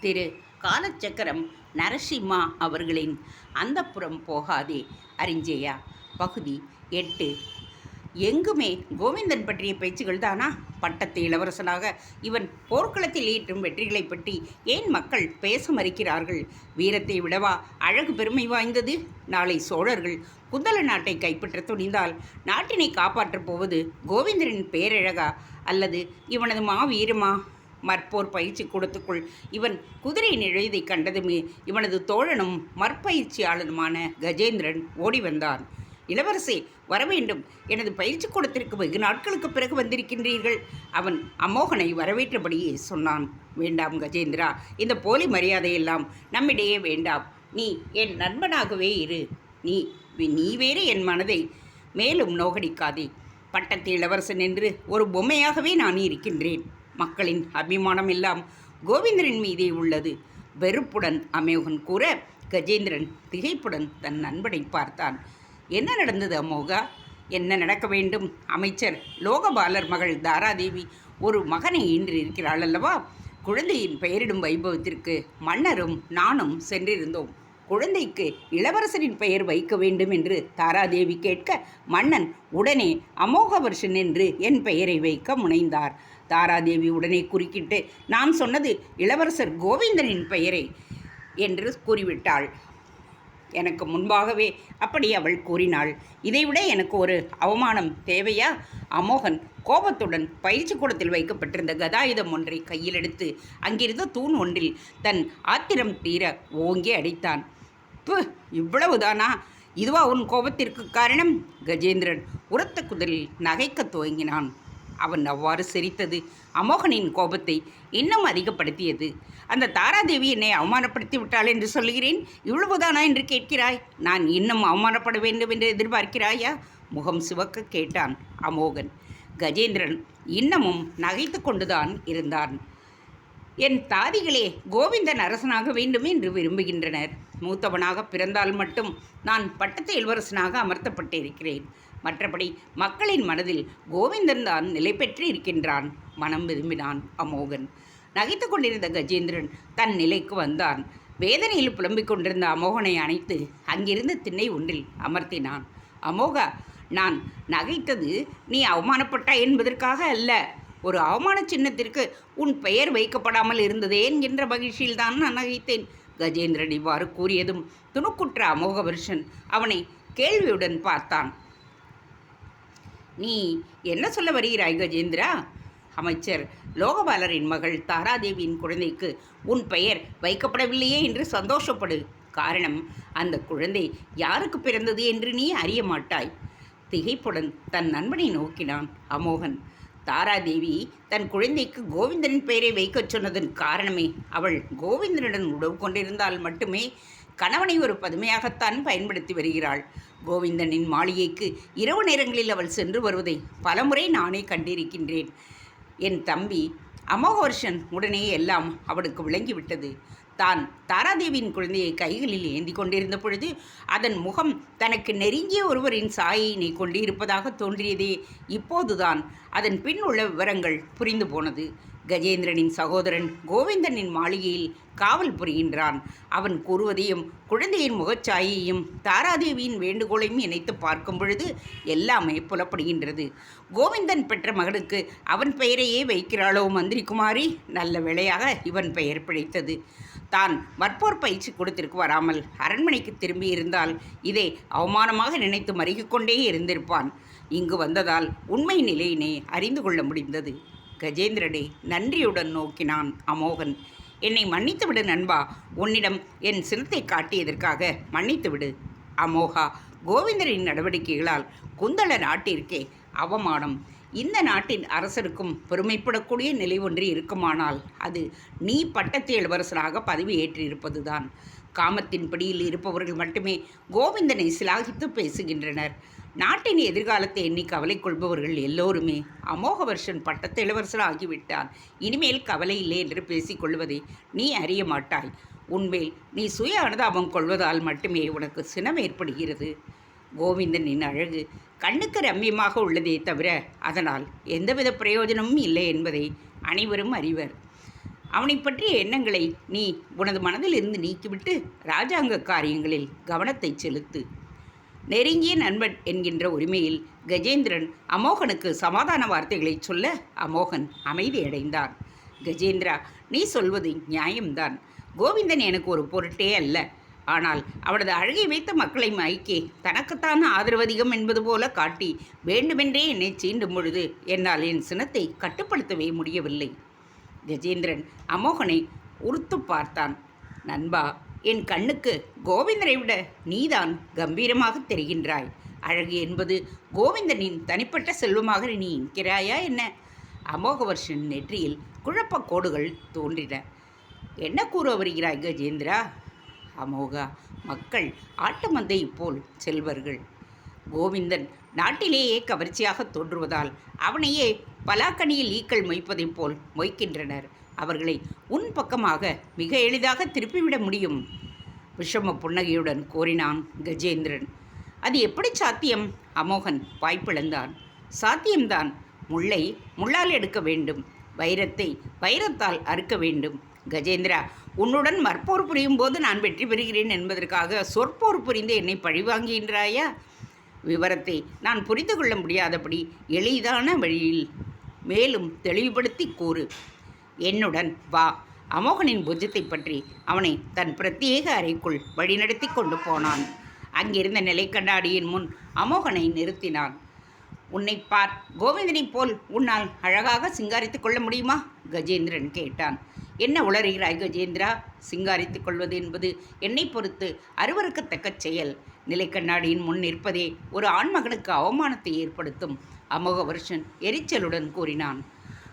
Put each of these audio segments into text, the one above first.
திரு காலச்சக்கரம் நரசிம்மா அவர்களின் அந்தப்புறம் போகாதே அறிஞ்சேயா பகுதி எட்டு. எங்குமே கோவிந்தன் பற்றிய பேச்சுகள் தானா? பட்டத்து இளவரசனாக இவன் போர்க்களத்தில் ஈட்டும் வெற்றிகளை பற்றி ஏன் மக்கள் பேச மறுக்கிறார்கள்? வீரத்தை விடவா அழகு பெருமை வாய்ந்தது? நாளை சோழர்கள் குந்தல நாட்டை கைப்பற்ற துணிந்தால் நாட்டினை காப்பாற்றப் போவது கோவிந்தனின் பேரழகா அல்லது இவனது மாவீரமா? மற்போர் பயிற்சி கூடத்துக்குள். இவன் குதிரை நிழதை கண்டதுமே இவனது தோழனும் மற்பயிற்சியாளனுமான கஜேந்திரன் ஓடி வந்தான். இளவரசே வரவேண்டும். எனது பயிற்சி கூடத்திற்கு வெகு நாட்களுக்கு பிறகு வந்திருக்கின்றீர்கள். அவன் அமோகனை வரவேற்றபடியே சொன்னான். வேண்டாம் கஜேந்திரா இந்த போலி மரியாதையெல்லாம் நம்மிடையே வேண்டாம். நீ என் நண்பனாகவே இரு. நீ நீ வேறு என் மனதை மேலும் நோகடிக்காதே. பட்டத்து இளவரசன் என்று ஒரு பொம்மையாகவே நான் இருக்கின்றேன். மக்களின் அபிமானம் எல்லாம் கோவிந்தரின் மீதே உள்ளது. வெறுப்புடன் அமோகன் கூற கஜேந்திரன் திகைப்புடன் தன் நண்பனை பார்த்தான். என்ன நடந்தது அமோகா? என்ன நடக்க வேண்டும்? அமைச்சர் லோகபாலர் மகள் தாராதேவி ஒரு மகனை ஈன்றிருக்கிறாள் அல்லவா? குழந்தையின் பெயரிடும் வைபவத்திற்கு மன்னரும் நானும் சென்றிருந்தோம். குழந்தைக்கு இளவரசரின் பெயர் வைக்க வேண்டும் என்று தாராதேவி கேட்க மன்னன் உடனே அமோகவர்ஷன் என்று என் பெயரை வைக்க முனைந்தார். தாராதேவி உடனே குறுக்கிட்டு நான் சொன்னது இளவரசர் கோவிந்தனின் பெயரை என்று கூறிவிட்டாள். எனக்கு முன்பாகவே அப்படி அவள் கூறினாள். இதைவிட எனக்கு ஒரு அவமானம் தேவையா? அமோகன் கோபத்துடன் பயிற்சி கூடத்தில் வைக்கப்பட்டிருந்த கதாயுதம் ஒன்றை கையில் எடுத்து அங்கிருந்த தூண் ஒன்றில் தன் ஆத்திரம் தீர ஓங்கி அடித்தான். ப்பு இவ்வளவுதானா? இதுவா உன் கோபத்திற்கு காரணம்? கஜேந்திரன் உரத்த குதிரில் நகைக்கத் துவங்கினான். அவன் அவ்வாறு சிரித்தது. அமோகனின் கோபத்தை இன்னும் அதிகப்படுத்தியது. அந்த தாராதேவி என்னை அவமானப்படுத்தி விட்டாள் என்று சொல்லுகிறேன். இவ்வளவுதானா என்று கேட்கிறாய்? நான் இன்னும் அவமானப்பட வேண்டும் என்று எதிர்பார்க்கிறாயா? முகம் சிவக்க கேட்டான் அமோகன். கஜேந்திரன் இன்னமும் நகைத்து கொண்டுதான் இருந்தான். என் தாதிகளே கோவிந்தன் அரசனாக வேண்டும் என்று விரும்புகின்றனர். மூத்தவனாக பிறந்தால் மட்டும் நான் பட்டத்து இளவரசனாக அமர்த்தப்பட்டிருக்கிறேன். மற்றபடி மக்களின் மனதில் கோவிந்தன் தான் நிலை பெற்று இருக்கின்றான். மனம் விரும்பினான் அமோகன். நகைத்து கொண்டிருந்த கஜேந்திரன் தன் நிலைக்கு வந்தான். வேதனையில் புலம்பிக் கொண்டிருந்த அமோகனை அணைத்து அங்கிருந்த திண்ணை ஒன்றில் அமர்த்தினான். அமோகா நான் நகைத்தது நீ அவமானப்பட்டாய் என்பதற்காக அல்ல. ஒரு அவமான சின்னத்திற்கு உன் பெயர் வைக்கப்படாமல் இருந்ததே என்கின்ற மகிழ்ச்சியில்தான் நான் நகைத்தேன் கஜேந்திரன் இவ்வாறு கூறியதும் துணுக்குற்ற அமோகவர்ஷன் அவனை கேள்வியுடன் பார்த்தான். நீ என்ன சொல்ல வருகிறாய் கஜேந்திரா? அமைச்சர் லோகபாலரின் மகள் தாராதேவியின் குழந்தைக்கு உன் பெயர் வைக்கப்படவில்லையே என்று சந்தோஷப்படு. காரணம் அந்த குழந்தை யாருக்கு பிறந்தது என்று நீ அறிய மாட்டாய். திகைப்புடன் தன் நண்பனை நோக்கினான் அமோகன். தாராதேவி தன் குழந்தைக்கு கோவிந்தனின் பெயரை வைக்கச் சொன்னதன் காரணமே அவள் கோவிந்தனுடன் உறவு கொண்டிருந்தால் மட்டுமே கணவனை ஒரு பதுமையாகத்தான் பயன்படுத்தி வருகிறாள். கோவிந்தனின் மாளிகைக்கு இரவு நேரங்களில் அவள் சென்று வருவதை பலமுறை நானே கண்டிருக்கின்றேன். என் தம்பி அமோகவர்ஷன் உடனே எல்லாம் அவனுக்கு விளங்கிவிட்டது. தான் தாராதேவியின் குழந்தையை கைகளில் ஏந்தி கொண்டிருந்த பொழுது அதன் முகம் தனக்கு நெருங்கிய ஒருவரின் சாயினை கொண்டிருப்பதாக தோன்றியதே. இப்போதுதான் அதன் பின் உள்ள விவரங்கள் புரிந்து போனது. கஜேந்திரனின் சகோதரன் கோவிந்தனின் மாளிகையில் காவல் புரிகின்றான். அவன் கூறுவதையும் குழந்தையின் முகச்சாயையும் தாராதேவியின் வேண்டுகோளையும் இணைத்து பார்க்கும் பொழுது எல்லாமே புலப்படுகின்றது. கோவிந்தன் பெற்ற மகனுக்கு அவன் பெயரையே வைக்கிறாளோ மந்திரி குமாரி நல்ல வேளையாக இவன் பெயர் பிழைத்தது. தான் மற்போர் பயிற்சி கொடுத்திருக்கு வராமல் அரண்மனைக்கு திரும்பி இருந்தால் இதை அவமானமாக நினைத்து மறுகிக் கொண்டே இருந்திருப்பான். இங்கு வந்ததால் உண்மை நிலையினை அறிந்து கொள்ள முடிந்தது. கஜேந்திரனை நன்றியுடன் நோக்கினான் அமோகன். என்னை மன்னித்துவிடு நண்பா. உன்னிடம் என் சினத்தை காட்டியதற்காக மன்னித்துவிடு அமோகா கோவிந்தரின் நடவடிக்கைகளால் குந்தள நாட்டிற்கே அவமானம். இந்த நாட்டின் அரசருக்கும் பெருமைப்படக்கூடிய நிலை ஒன்று இருக்குமானால் அது நீ பட்டத்து இளவரசராக பதவி ஏற்றிருப்பதுதான் காமத்தின் பிடியில் இருப்பவர்கள் மட்டுமே கோவிந்தனை சிலாகித்து பேசுகின்றனர். நாட்டின் எதிர்காலத்தை எண்ணி கவலை கொள்பவர்கள் எல்லோருமே அமோகவர்ஷன் பட்டத்து இளவரசர் ஆகிவிட்டான் இனிமேல் கவலை இல்லை என்று பேசிக்கொள்வதை நீ அறிய மாட்டாய். உன்மேல் நீ சுய அனுதாபம் கொள்வதால் மட்டுமே உனக்கு சினம் ஏற்படுகிறது. கோவிந்தனின் அழகு கண்ணுக்கு ரம்மியமாக உள்ளதே தவிர அதனால் எந்தவித பிரயோஜனமும் இல்லை என்பதை அனைவரும் அறிவர். அவனை பற்றிய எண்ணங்களை நீ உனது மனதில் இருந்து நீக்கிவிட்டு ராஜாங்க காரியங்களில் கவனத்தை செலுத்து. நெருங்கிய நண்பன் என்கின்ற உரிமையில் கஜேந்திரன் அமோகனுக்கு சமாதான வார்த்தைகளை சொல்ல அமோகன் அமைதியடைந்தான் கஜேந்திரா நீ சொல்வது நியாயம்தான். கோவிந்தன் எனக்கு ஒரு பொருட்டே அல்ல. ஆனால் அவனது அழகை வைத்த மக்களை மயக்கி தனக்குத்தான் ஆதரவதிகம் என்பது போல காட்டி வேண்டுமென்றே என்னை சீண்டும் பொழுது என்னால் என் சினத்தை கட்டுப்படுத்தவே முடியவில்லை. கஜேந்திரன் அமோகனை உறுத்து பார்த்தான். நண்பா என் கண்ணுக்கு கோவிந்தனை விட நீதான் கம்பீரமாக தெரிகின்றாய். அழகு என்பது கோவிந்தனின் தனிப்பட்ட செல்வமாக நீ இருக்கிறாயா என்ன? அமோகவர்ஷன் நெற்றியில் குழப்பக் கோடுகள் தோன்றின. என்ன கூற வருகிறாய் கஜேந்திரா? அமோகா மக்கள் ஆட்டுமந்தை போல் செல்வர்கள். கோவிந்தன் நாட்டிலேயே கவர்ச்சியாக தோன்றுவதால் அவனையே பலாக்கனியில் ஈக்கள் மொய்ப்பதைப் போல் மொய்க்கின்றனர். அவர்களை உன் பக்கமாக மிக எளிதாக திருப்பிவிட முடியும். விஷம புன்னகையுடன் கோரினான் கஜேந்திரன். அது எப்படி சாத்தியம்? அமோகன் வாய்ப்பிழந்தான். சாத்தியம்தான். முள்ளை முள்ளால் எடுக்க வேண்டும். வைரத்தை வைரத்தால் அறுக்க வேண்டும். கஜேந்திரா உன்னுடன் மற்போர் புரியும் போது நான் வெற்றி பெறுகிறேன் என்பதற்காக சொற்போர் புரிந்து என்னை பழிவாங்குகின்றாயா? விவரத்தை நான் புரிந்து கொள்ள முடியாதபடி எளிதான வழியில் மேலும் தெளிவுபடுத்தி கூறு. என்னுடன் வா. அமோகனின் புஜத்தை பற்றி அவனை தன் பிரத்யேக அறைக்குள் வழிநடத்தி கொண்டு போனான். அங்கிருந்த நிலைக்கண்ணாடியின் முன் அமோகனை நிறுத்தினான். உன்னை பார். கோவிந்தனைப் போல் உன்னால் அழகாக சிங்காரித்துக் கொள்ள முடியுமா? கஜேந்திரன் கேட்டான். என்ன உளறுகிறாய் கஜேந்திரா? சிங்காரித்துக் கொள்வது என்பது என்னை பொறுத்து அருவருக்கத்தக்க செயல். நிலைக்கண்ணாடியின் முன் நிற்பதே ஒரு ஆண்மகனுக்கு அவமானத்தை ஏற்படுத்தும். அமோகவர்ஷன் எரிச்சலுடன் கூறினான்.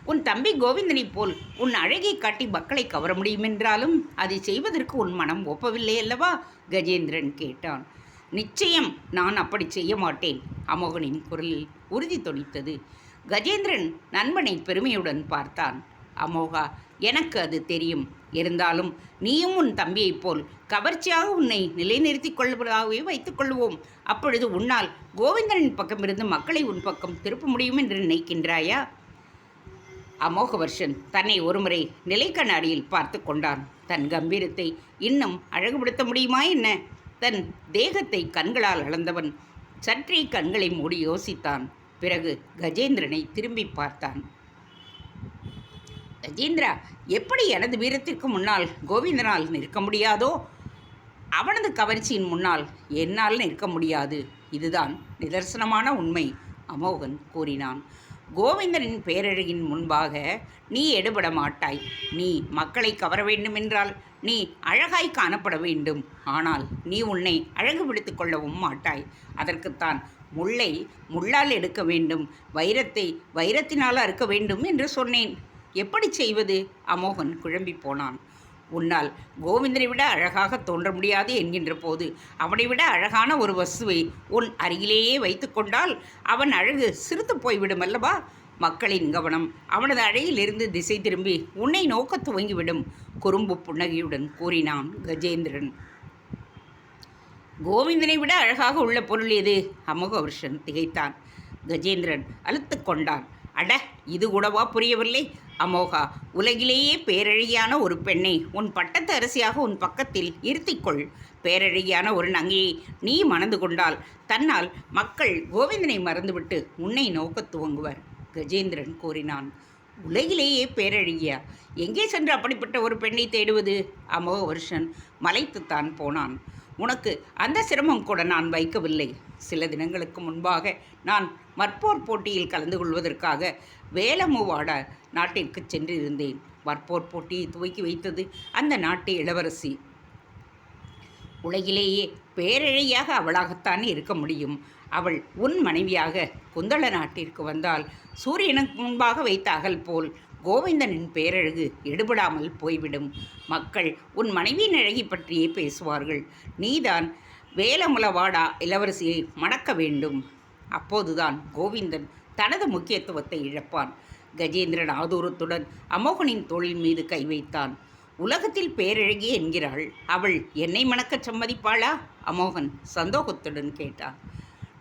உன் தம்பி கோவிந்தனைப் போல் உன் அழகை காட்டி மக்களை கவர முடியுமென்றாலும் அதை செய்வதற்கு உன் மனம் ஒப்பவில்லை அல்லவா? கஜேந்திரன் கேட்டான். நிச்சயம் நான் அப்படி செய்ய மாட்டேன் அமோகனின் குரலில் உறுதி தொனித்தது. கஜேந்திரன் நண்பனை பெருமையுடன் பார்த்தான். அமோகா எனக்கு அது தெரியும். இருந்தாலும் நீயும் உன் தம்பியைப் போல் கவர்ச்சியாக உன்னை நிலைநிறுத்திக் கொள்வதாகவே வைத்துக் கொள்வோம். அப்பொழுது உன்னால் கோவிந்தனின் பக்கமிருந்து மக்களை உன் பக்கம் திருப்ப முடியும் என்று நினைக்கின்றாயா? அமோகவர்ஷன் தன்னை ஒருமுறை நிலைக்கண்ணாடியில் பார்த்து கொண்டான். தன் கம்பீரத்தை இன்னும் அழகுபடுத்த முடியுமா என்ன? தன் தேகத்தை கண்களால் அளந்தவன் சற்றே கண்களை மூடி யோசித்தான். பிறகு கஜேந்திரனை திரும்பி பார்த்தான். கஜேந்திரா எப்படி எனது வீரத்திற்கு முன்னால் கோவிந்தனால் நிற்க முடியாதோ அவனது கவர்ச்சியின் முன்னால் என்னால் நிற்க முடியாது. இதுதான் நிதர்சனமான உண்மை அமோகன் கூறினான். கோவிந்தனின் பேரழகின் முன்பாக நீ எடுபட மாட்டாய் நீ மக்களை கவர வேண்டுமென்றால் நீ அழகாய் காணப்பட வேண்டும். ஆனால் நீ உன்னை அழகுபடுத்திக் கொள்ளவும் மாட்டாய். அதற்குத்தான் முல்லை முள்ளால் எடுக்க வேண்டும். வைரத்தை வைரத்தினால் அறுக்க வேண்டும் என்று சொன்னேன். எப்படி செய்வது? அமோகன் குழம்பி போனான். உன்னால் கோவிந்தனை விட அழகாக தோன்ற முடியாது என்கின்ற போது அவனை விட அழகான ஒரு வஸ்துவை உன் அருகிலேயே வைத்துக்கொண்டால் அவன் அழகு சிறுத்து போய்விடும் அல்லவா? மக்களின் கவனம் அவனது அழகிலிருந்து திசை திரும்பி உன்னை நோக்க துவங்கிவிடும் குறும்பு புன்னகையுடன் கூறினான் கஜேந்திரன். கோவிந்தனை விட அழகாக உள்ள பொருள் எது? அமோகவர்ஷன் திகைத்தான். கஜேந்திரன் அழுத்து கொண்டான். அட இது கூடவா புரியவில்லை? அமோகா உலகிலேயே பேரழகியான ஒரு பெண்ணை உன் பட்டத்து அரசியாக உன் பக்கத்தில் இருத்திக்கொள். பேரழகியான ஒரு நங்கையை நீ மணந்து கொண்டால் தன்னால் மக்கள் கோவிந்தனை மறந்துவிட்டு உன்னை நோக்கத் துவங்குவர் கஜேந்திரன் கூறினான். உலகிலேயே பேரழகியா எங்கே சென்று அப்படிப்பட்ட ஒரு பெண்ணை தேடுவது? அமோக வருஷன் மலைத்துத்தான் போனான். உனக்கு அந்த சிரமம் கூட நான் வைக்கவில்லை. சில தினங்களுக்கு முன்பாக நான் மற்போர் போட்டியில் கலந்து கொள்வதற்காக வேலமுவாட நாட்டிற்கு சென்றிருந்தேன். மற்போர் போட்டியை துவக்கி வைத்தது அந்த நாட்டு இளவரசி. உலகிலேயே பேரழையாக அவளாகத்தான் இருக்க முடியும். அவள் உன் மனைவியாக குந்தள நாட்டிற்கு வந்தால் சூரியனுக்கு முன்பாக வைத்த அகல் போல் கோவிந்தனின் பேரழகு எடுபடாமல் போய்விடும். மக்கள் உன் மனைவியின் அழகி பற்றியே பேசுவார்கள். நீதான் வேலமுலவாடா இளவரசியை மணக்க வேண்டும். அப்போதுதான் கோவிந்தன் தனது முக்கியத்துவத்தை இழப்பான். கஜேந்திரன் ஆதூரத்துடன் அமோகனின் தோளின் மீது கை வைத்தான். உலகத்தில் பேரழகி என்கிறாள். அவள் என்னை மணக்கச் சம்மதிப்பாளா? அமோகன் சந்தோகத்துடன் கேட்டான்.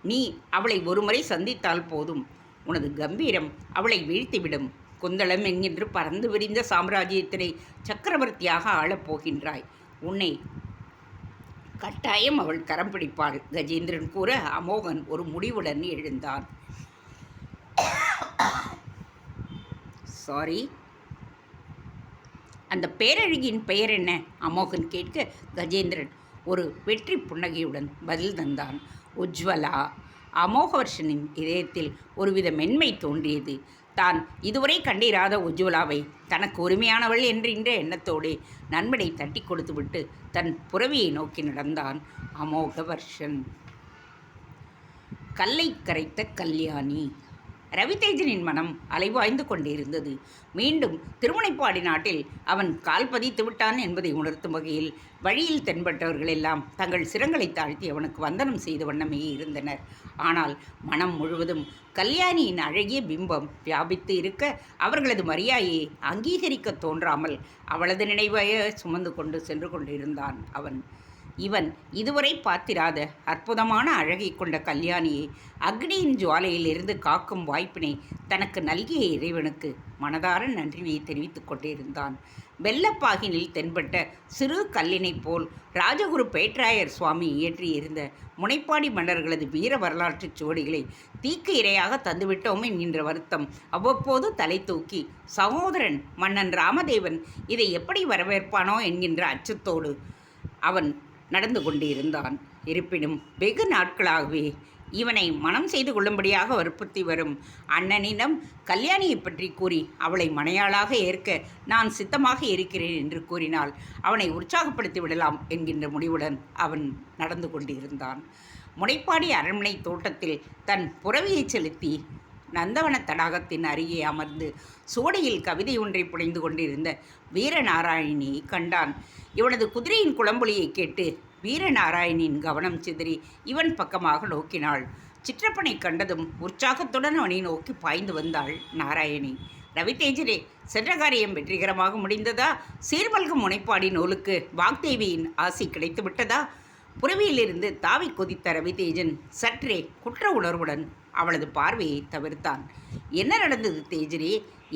நீ அவளை ஒருமுறை சந்தித்தால் போதும். உனது கம்பீரம் அவளை வீழ்த்திவிடும். குந்தளம் என்கின்ற பறந்து விரிந்த சாம்ராஜ்யத்தினை சக்கரவர்த்தியாக ஆளப் போகின்றாய். உன்னை கட்டாயம் அவள் கரம் பிடிப்பாள். கஜேந்திரன் கூற அமோகன் ஒரு முடிவுடன் எழுந்தான். சாரி அந்த பேரழகியின் பெயர் என்ன? அமோகன் கேட்க கஜேந்திரன் ஒரு வெற்றி புன்னகையுடன் பதில் தந்தான். உஜ்வலா. அமோகவர்ஷனின் இதயத்தில் ஒருவித மென்மை தோன்றியது. தான். இதுவரை கண்டிராத உஜ்வலாவை தனக்கு உரிமையானவள் என்கின்ற எண்ணத்தோடு நண்பனை தட்டி கொடுத்துவிட்டு தன் புறவியை நோக்கி நடந்தான் அமோகவர்ஷன். கல்லை கரைத்த கல்யாணி. ரவிதேஜனின் மனம் அலைவாய்ந்து கொண்டிருந்தது. மீண்டும் திருமுனைப்பாடி நாட்டில் அவன் கால் பதித்து விட்டான் என்பதை உணர்த்தும் வகையில் வழியில் தென்பட்டவர்கள் எல்லாம் தங்கள் சிரங்களை தாழ்த்தி அவனுக்கு வந்தனம் செய்த வண்ணமே இருந்தனர். ஆனால் மனம் முழுவதும் கல்யாணியின் அழகிய பிம்பம் வியாபித்து இருக்க அவர்களது மரியாதையை அங்கீகரிக்க தோன்றாமல் அவளது நினைவையே சுமந்து கொண்டு சென்று கொண்டிருந்தான் அவன். இவன் இதுவரை பார்த்திராத அற்புதமான அழகை கொண்ட கல்யாணியை அக்னியின் ஜுவாலையிலிருந்து காக்கும் வாய்ப்பினை தனக்கு நல்கிய இறைவனுக்கு மனதார நன்றியை தெரிவித்துக் கொண்டிருந்தான். வெள்ளப்பாகினில் தென்பட்ட சிறு கல்லினைப் போல் ராஜகுரு பேட்ராயர் சுவாமி இயற்றியிருந்த முனைப்பாடி மன்னர்களது வீர வரலாற்றுச் சுவடிகளை தீக்கு இரையாக தந்துவிட்டோமே நின்ற வருத்தம் அவ்வப்போது தலை தூக்கி சகோதரன் மன்னன் ராமதேவன் இதை எப்படி வரவேற்பானோ? என்கின்ற அச்சத்தோடு அவன் நடந்து கொண்டிருந்தான். இருப்பினும் வெகு நாட்களாகவே இவனை மனம் செய்து கொள்ளும்படியாக வற்புறுத்தி வரும் அண்ணனிடம் கல்யாணியை பற்றி கூறி அவளை மனையாளாக ஏற்க நான் சித்தமாக இருக்கிறேன் என்று கூறினால் அவனை உற்சாகப்படுத்தி விடலாம் என்கின்ற முடிவுடன் அவன் நடந்து கொண்டிருந்தான். முனைப்பாடி அரண்மனை தோட்டத்தில் தன் புறவியை செலுத்தி நந்தவன தடாகத்தின் அருகே அமர்ந்து சுவடியில் கவிதை ஒன்றை புனைந்து கொண்டிருந்த வீரநாராயணியை கண்டான். இவனது குதிரையின் குளம்பொலியை கேட்டு வீரநாராயணின் கவனம் சிதறி இவன் பக்கமாக நோக்கினாள். சிற்றப்பனை கண்டதும் உற்சாகத்துடன் அவனை நோக்கி பாய்ந்து வந்தாள் நாராயணி. ரவிதேஜரே சென்ற காரியம் வெற்றிகரமாக முடிந்ததா? சீர்மல்கும் முனைப்பாடி நூலுக்கு வாக்தேவியின் ஆசி கிடைத்து விட்டதா புறவியிலிருந்து தாவி கொதித்த ரவிதேஜன் சற்றே குற்ற உணர்வுடன் அவளது பார்வையை தவிர்த்தான். என்ன நடந்தது தேஜரி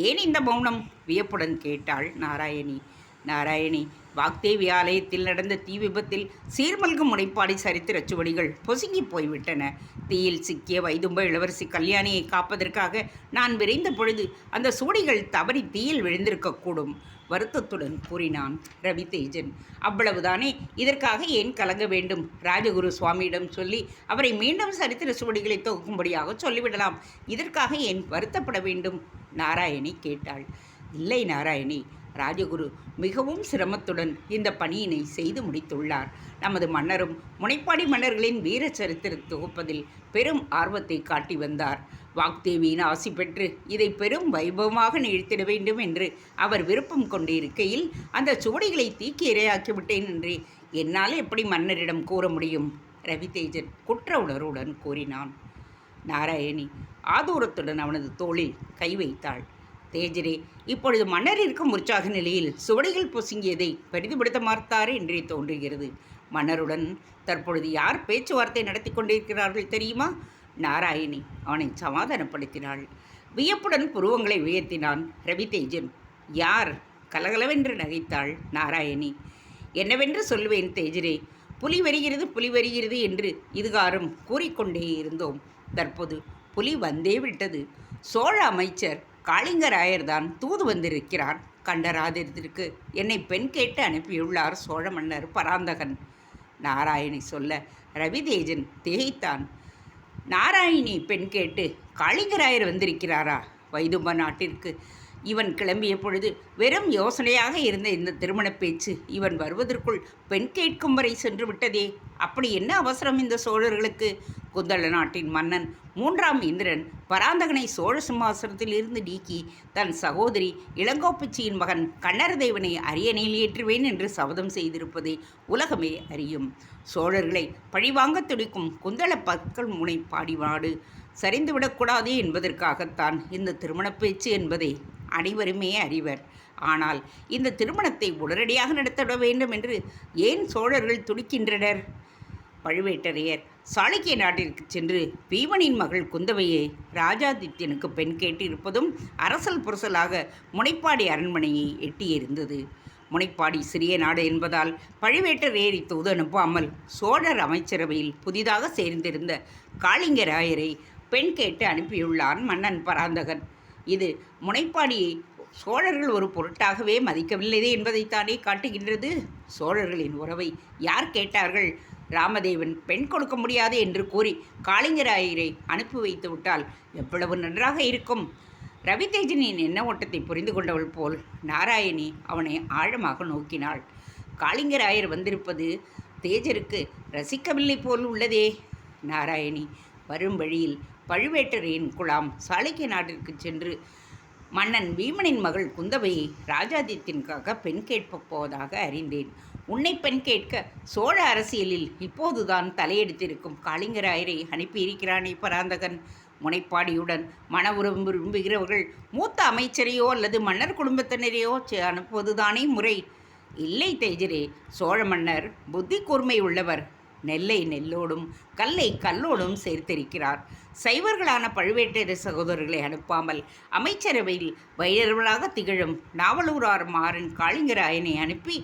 ஏன் இந்த மௌனம்? வியப்புடன் கேட்டாள் நாராயணி. நாராயணி வாக்தேவி ஆலயத்தில் நடந்த தீ விபத்தில் சீர்மல்கும் முனைப்பாடி சரித்திர சுவடிகள் பொசுங்கி போய்விட்டன. தீயில் சிக்கிய வைதும்ப இளவரசி கல்யாணியை காப்பதற்காக நான் விரைந்த பொழுது அந்த சுவடிகள் தவறி தீயில் விழுந்திருக்கக்கூடும். வருத்தத்துடன் கூறினான் ரவிதேஜன். அவ்வளவுதானே இதற்காக ஏன் கலங்க வேண்டும்? ராஜகுரு சுவாமியிடம் சொல்லி அவரை மீண்டும் சரித்திர சுவடிகளை தொகுக்கும்படியாக சொல்லிவிடலாம். இதற்காக ஏன் வருத்தப்பட வேண்டும்? நாராயணி கேட்டாள். இல்லை நாராயணி ராஜகுரு மிகவும் சிரமத்துடன் இந்த பணியினை செய்து முடித்துள்ளார். நமது மன்னரும் முனைப்பாடி மன்னர்களின் வீர சரித்திர தொகுப்பதில் பெரும் ஆர்வத்தை காட்டி வந்தார். வாக்தேவியின் ஆசி பெற்று இதை பெரும் வைபவமாக நிகழ்த்திட வேண்டும் என்று அவர் விருப்பம் கொண்டிருக்கையில் அந்த சுவடிகளை தீக்கி இரையாக்கிவிட்டேன் என்று என்னால் எப்படி மன்னரிடம் கூற முடியும்? ரவிதேஜன் குற்ற உணர்வுடன் கூறினான். நாராயணி ஆதூரத்துடன் அவனது தோளில் கை வைத்தாள். தேஜரே இப்பொழுது மன்னர் இருக்கும் உற்சாக நிலையில் சுவடிகள் பொசுங்கியதை பெரிதுபடுத்த மாட்டார் என்றே தோன்றுகிறது. மன்னருடன் தற்பொழுது யார் பேச்சுவார்த்தை நடத்தி கொண்டிருக்கிறார்கள் தெரியுமா? நாராயணி அவனை சமாதானப்படுத்தினாள். வியப்புடன் புருவங்களை உயர்த்தினான் ரவிதேஜன். யார்? கலகலவென்று நகைத்தாள் நாராயணி. என்னவென்று சொல்லுவேன் தேஜரே புலி வருகிறது புலி வருகிறது என்று இதுகாரும் கூறிக்கொண்டே இருந்தோம். தற்போது புலி வந்தே விட்டது. சோழ அமைச்சர் காளிங்கராயர் தான் தூது வந்திருக்கிறார். கண்டராதிரத்திற்கு என்னை பெண் கேட்டு அனுப்பியுள்ளார் சோழ மன்னர் பராந்தகன். நாராயணி சொல்ல ரவிதேஜன் திகைத்தான். நாராயணி பெண் கேட்டு காளிங்கராயர் வந்திருக்கிறாரா? வைதும்ப நாட்டிற்கு இவன் கிளம்பிய பொழுது வெறும் யோசனையாக இருந்த இந்த திருமணப் பேச்சு இவன் வருவதற்குள் பெண் கேட்கும் வரை சென்று விட்டதே. அப்படி என்ன அவசரம் இந்த சோழர்களுக்கு? குந்தள நாட்டின் மன்னன் மூன்றாம் இந்திரன் பராந்தகனை சோழ சிம்மாசனத்தில் இருந்து நீக்கி தன் சகோதரி இளங்கோப்பச்சியின் மகன் கண்ணரதேவனை அரியணையில் ஏற்றுவேன் என்று சபதம் செய்திருப்பதை உலகமே அறியும். சோழர்களை பழிவாங்க துடிக்கும் குந்தள பற்கள் முனை பாடிவாடு சரிந்துவிடக்கூடாது என்பதற்காகத்தான் இந்த திருமணப் பேச்சு என்பதை அனைவருமே அறிவர். ஆனால் இந்த திருமணத்தை உடனடியாக நடத்திட வேண்டும் என்று ஏன் சோழர்கள் துடிக்கின்றனர்? பழுவேட்டரையர் சாளுக்கிய நாட்டிற்கு சென்று பீமனின் மகள் குந்தவையை ராஜாதித்யனுக்கு பெண் கேட்டிருப்பதும் அரசல் புரசலாக முனைப்பாடி அரண்மனையை எட்டியிருந்தது. முனைப்பாடி சிறிய நாடு என்பதால் பழுவேட்டரையரை தூது அனுப்பாமல் சோழர் அமைச்சரவையில் புதிதாக சேர்ந்திருந்த காளிங்கராயரை பெண் கேட்டு அனுப்பியுள்ளான் மன்னன் பராந்தகன். இது முனைப்பாடியை சோழர்கள் ஒரு பொருட்டாகவே மதிக்கவில்லை என்பதைத்தானே காட்டுகின்றது? சோழர்களின் உறவை யார் கேட்டார்கள்? ராமதேவன் பெண் கொடுக்க முடியாது என்று கூறி காளிங்கராயரை அனுப்பி வைத்து விட்டால் எவ்வளவு நன்றாக இருக்கும்? ரவிதேஜனின் எண்ண ஓட்டத்தை புரிந்து கொண்டவள் போல் நாராயணி அவனை ஆழமாக நோக்கினாள். காளிங்கராயர் வந்திருப்பது தேஜருக்கு ரசிக்கவில்லை போல் உள்ளதே. நாராயணி வரும் வழியில் பழுவேட்டரையின் குழாம் சாளுக்கிய நாட்டிற்கு சென்று மன்னன் பீமனின் மகள் குந்தவையை ராஜாதித்திற்காக பெண் கேட்பப் போவதாக அறிந்தேன். உன்னை பெண் கேட்க சோழ அரசியலில் இப்போதுதான் தலையெடுத்திருக்கும் காளிங்கராயரை அனுப்பியிருக்கிறானே பராந்தகன். முனைப்பாடியுடன் மன உறவு விரும்புகிறவர்கள் மூத்த அமைச்சரையோ அல்லது மன்னர் குடும்பத்தினரையோ அனுப்புவதுதானே முறை. இல்லை தேஜரே சோழ மன்னர் புத்தி கூர்மை உள்ளவர். நெல்லை நெல்லோடும் கல்லை கல்லோடும் சேர்த்திருக்கிறார். சைவர்களான பழுவேட்டரர் சகோதரர்களை அனுப்பாமல் அமைச்சரவையில் வைரவர்களாக திகழும் நாவலூரார் மாறன் காளிங்கராயனை அனுப்பி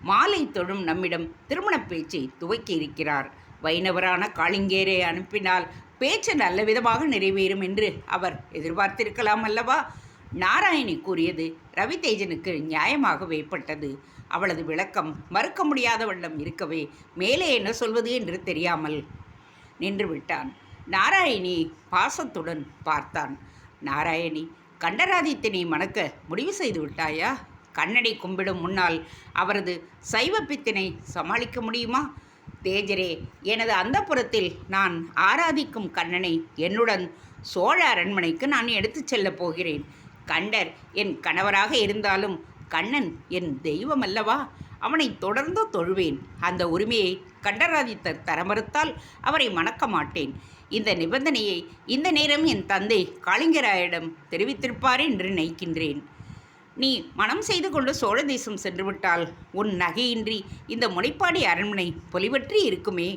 மாலை தொழும் நம்மிடம் திருமணப் பேச்சை துவக்கி இருக்கிறார். வைணவரான காளிங்கேரை அனுப்பினால் பேச்சு நல்ல விதமாக நிறைவேறும் என்று அவர் எதிர்பார்த்திருக்கலாம் அல்லவா? நாராயணி கூறியது ரவிதேஜனுக்கு நியாயமாகவே பட்டது. அவளது விளக்கம் மறுக்க முடியாத வண்ணம் இருக்கவே மேலே என்ன சொல்வது என்று தெரியாமல் நின்று விட்டான் நாராயணி பாசத்துடன் பார்த்தான். நாராயணி கண்டராதித்தனை மணக்க முடிவு செய்து விட்டாயா? கண்ணனை கும்பிடும் முன்னால் அவரது சைவ பித்தினை சமாளிக்க முடியுமா? தேஜரே எனது அந்தப்புறத்தில் நான் ஆராதிக்கும் கண்ணனை என்னுடன் சோழ அரண்மனைக்கு நான் எடுத்துச் செல்லப் போகிறேன். கண்டர் என் கணவராக இருந்தாலும் கண்ணன் என் தெய்வம் அல்லவா? அவனை தொடர்ந்து தொழுவேன். அந்த உரிமையை கண்டராதித்தர் தர மறுத்தால் அவரை மணக்க மாட்டேன். இந்த நிபந்தனையை இந்த நேரம் என் தந்தை காளிங்கராயிடம் தெரிவித்திருப்பார் என்று நினைக்கின்றேன். நீ மனம் செய்து கொண்டு சோழ தேசம் சென்றுவிட்டால் உன் நகையின்றி இந்த முனைப்பாடி அரண்மனை பொலிவற்றி இருக்குமே.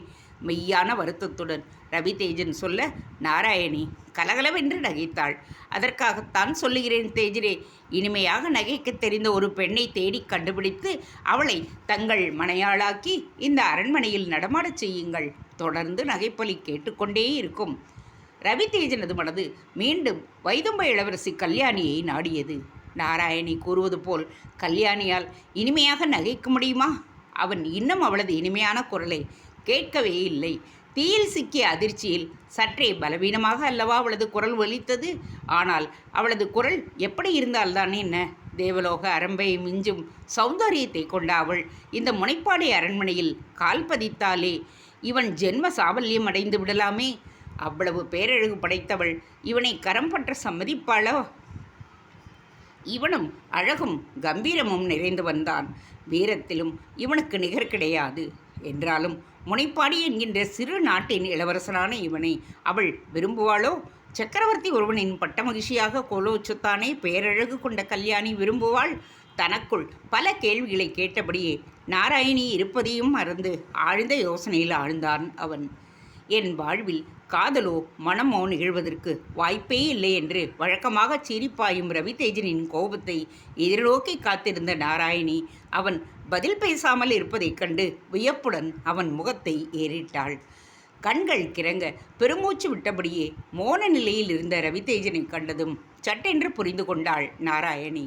மெய்யான வருத்தத்துடன் ரவிதேஜன் சொல்ல நாராயணி கலகலவென்று நகைத்தாள். அதற்காகத்தான் சொல்லுகிறேன் தேஜரே இனிமையாக நகைக்க தெரிந்த ஒரு பெண்ணை தேடி கண்டுபிடித்து அவளை தங்கள் மனையாளாக்கி இந்த அரண்மனையில் நடமாடச் செய்யுங்கள். தொடர்ந்து நகைப்பலி கேட்டுக்கொண்டே இருக்கும். ரவிதேஜனது மனது மீண்டும் வைதும்ப இளவரசி கல்யாணியை நாடியது. நாராயணி கூறுவது போல் கல்யாணியால் இனிமையாக நகைக்க முடியுமா? அவன் இன்னும் அவளது இனிமையான குரலை கேட்கவே இல்லை. தீயில் சிக்கிய அதிர்ச்சியில் சற்றே பலவீனமாக அல்லவா அவளது குரல் ஒலித்தது. ஆனால் அவளது குரல் எப்படி இருந்தால்தான் என்ன? தேவலோக அரம்பை மிஞ்சும் சௌந்தரியத்தை கொண்ட அவள் இந்த முனைப்பாடி அரண்மனையில் கால் பதித்தாலே இவன் ஜென்ம சாபல்யம் அடைந்து விடலாமே? அவ்வளவு பேரழகு படைத்தவள் இவனை கரம் பற்ற சம்மதிப்பாளோ? இவனும் அழகும் கம்பீரமும் நிறைந்து வந்தான். வீரத்திலும் இவனுக்கு நிகர் கிடையாது. என்றாலும் முனைப்பாடி என்கின்ற சிறு நாட்டின் இளவரசனான இவனை அவள் விரும்புவாளோ? சக்கரவர்த்தி ஒருவனின் பட்ட கோலோச்சுத்தானே பேரழகு கொண்ட கல்யாணி விரும்புவாள்? தனக்குள் பல கேள்விகளை கேட்டபடியே நாராயணி இருப்பதையும் மறந்து ஆழ்ந்த யோசனையில் ஆழ்ந்தான் அவன். என் வாழ்வில் காதலோ மனமோ நிகழ்வதற்கு வாய்ப்பே இல்லை என்று வழக்கமாக சீரிப்பாயும் ரவிதேஜனின் கோபத்தை எதிர்நோக்கி காத்திருந்த நாராயணி அவன் பதில் பேசாமல் இருப்பதைக் கண்டு வியப்புடன் அவன் முகத்தை ஏறிட்டாள். கண்கள் கிறங்க பெருமூச்சு விட்டபடியே மோன நிலையில் இருந்த ரவிதேஜனை கண்டதும் சட்டென்று புரிந்து கொண்டாள் நாராயணி.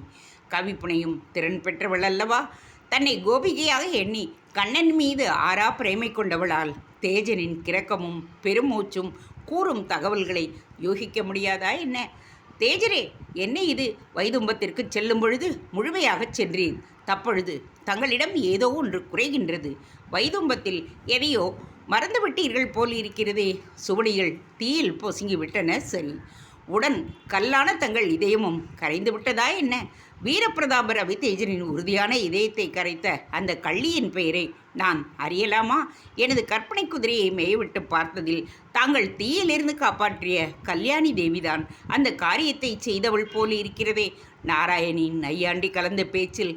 கவிப்புனையும் திறன் பெற்றவள் அல்லவா? தன்னை கோபிகையாக எண்ணி கண்ணன் மீது ஆறா பிரேமை கொண்டவளால் தேஜனின் கிறக்கமும் பெருமூச்சும் கூறும் தகவல்களை யூகிக்க முடியாதா என்ன? தேஜரே என்ன இது? வைதும்பத்திற்கு செல்லும் பொழுது முழுமையாகச் சென்றேன் தப்பொழுது தங்களிடம் ஏதோ ஒன்று குறைகின்றது. வைதும்பத்தில் எதையோ மறந்துவிட்டீர்கள் போல் இருக்கிறதே. சுவடிகள் தீயில் பொசுங்கி விட்டன சரி. உடன் கல்லான தங்கள் இதயமும் கரைந்து விட்டதா என்ன? வீரப்பிரதாப ரவிதேஜனின் உறுதியான இதயத்தை கரைத்த அந்த கள்ளியின் பெயரை நான் அறியலாமா? எனது கற்பனை குதிரையை மேய்விட்டு பார்த்ததில் தாங்கள் தீயிலிருந்து காப்பாற்றிய கல்யாணி தேவிதான். அந்த காரியத்தை செய்தவள் போல் இருக்கிறதே. நாராயணின் நையாண்டி கலந்த பேச்சில்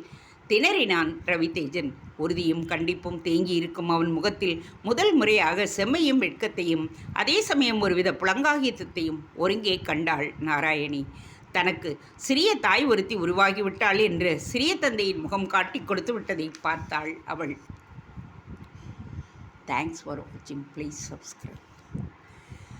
திணறினான் ரவிதேஜன் உறுதியும் கண்டிப்பும் தேங்கி இருக்கும் அவன் முகத்தில் முதல் முறையாக செம்மையும் வெட்கத்தையும் அதே சமயம் ஒருவித புலங்காகியத்தையும் ஒருங்கே கண்டாள் நாராயணி. தனக்கு சிறிய தாய் ஒருத்தி உருவாகிவிட்டாள் என்று சிறிய தந்தையின் முகம் காட்டிக் கொடுத்து விட்டதை பார்த்தாள் அவள். தேங்க்ஸ் ஃபார் வாட்சிங் ப்ளீஸ் சப்ஸ்கிரைப்